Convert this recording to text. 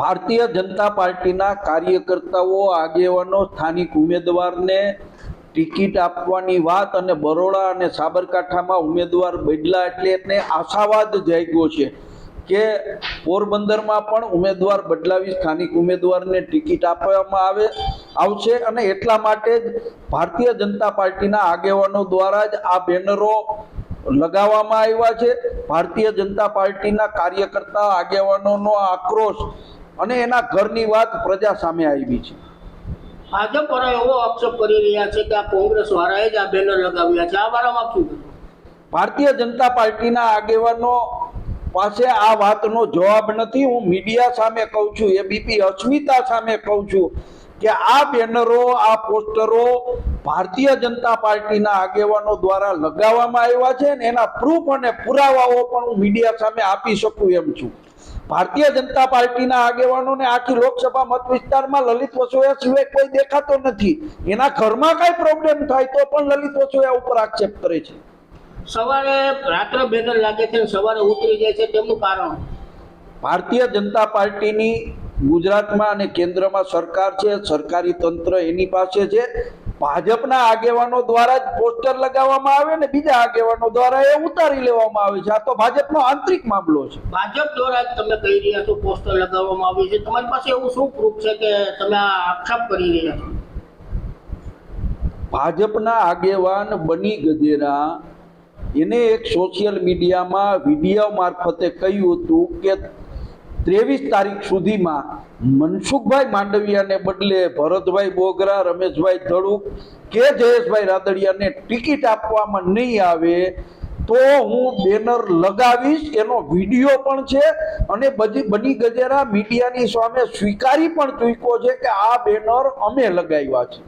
ભારતીય જનતા પાર્ટીના કાર્યકર્તાઓ, આગેવાનો, સ્થાનિક ઉમેદવારને ટિકિટ આપવાની વાત અને બરોડા અને સાબરકાંઠામાં ઉમેદવાર બદલા એટલે એને આશાવાદ જાગ્યો છે કે પોરબંદરમાં પણ ઉમેદવાર બદલાવી સ્થાનિક ઉમેદવારને ટિકિટ આપવામાં આવે, આવશે અને એટલા માટે જ ભારતીય જનતા પાર્ટીના આગેવાનો દ્વારા જ આ બેનરો લગાવવામાં આવ્યા છે. ભારતીય જનતા પાર્ટીના કાર્યકર્તા આગેવાનોનો આક્રોશ અને એના ઘરની વાત પ્રજા સામે આવી છે. ભાજપ વાળા એવો આક્ષેપ કરી રહ્યા છે કે આ કોંગ્રેસ વાળાએ જ આ બેનર લગાવ્યા છે. આ બારામાં શું ભારતીય જનતા પાર્ટીના આગેવાનો પાસે આ વાતનો જવાબ નથી. હું મીડિયા સામે કહું છું એબીપી અસ્મિતા સામે કહું છું કે આ બેનરો આ પોસ્ટરો ભારતીય જનતા પાર્ટીના આગેવાનો દ્વારા લગાવવામાં આવ્યા છે એના પ્રૂફ અને પુરાવાઓ પણ હું મીડિયા સામે આપી શકું એમ છું. ભારતીય જનતા પાર્ટીના આગેવાનોને આખી લોકસભા મત વિસ્તારમાં લલિત વસોયા સિવાય કોઈ દેખાતો નથી. એના ઘરમાં કઈ પ્રોબ્લેમ થાય તો પણ લલિત વસોયા ઉપર આક્ષેપ કરે છે. સવારે રાત્રે બેનર લાગે છે સવારે ઉતરી જાય છે તેમનું કારણ? ભારતીય જનતા પાર્ટીની ગુજરાતમાં અને કેન્દ્રમાં સરકાર છે સરકારી તંત્ર એની પાસે છે. ભાજપના આગેવાનો દ્વારા જ પોસ્ટર લગાવવામાં આવે ને બીજા આગેવાનો દ્વારા એ ઉતારી લેવામાં આવે છે. આ તો ભાજપનો આંતરિક મામલો છે. ભાજપ દ્વારા તમે કહી રહ્યા છો પોસ્ટર લગાવવામાં આવ્યું છે. તમારી પાસે એવું શું પ્રૂફ છે કે તમે આ આક્ષેપ કરી રહ્યા છો? ભાજપના આગેવાન બની ગજેરા એને એક સોશિયલ મીડિયામાં વીડિયો મારફતે કહ્યું હતું કે ત્રેવીસ તારીખ સુધીમાં મનસુખભાઈ માંડવિયાને બદલે ભરતભાઈ બોગરા, રમેશભાઈ ધડુક કે જયેશભાઈ રાદડિયાને ટિકિટ આપવામાં નહીં આવે, તો હું બેનર લગાવીશ. એનો વીડિયો પણ છે અને બધી બની ગજેરા મીડિયાની સામે સ્વીકારી પણ ચૂક્યો છે કે આ બેનર અમે લગાવ્યા છે.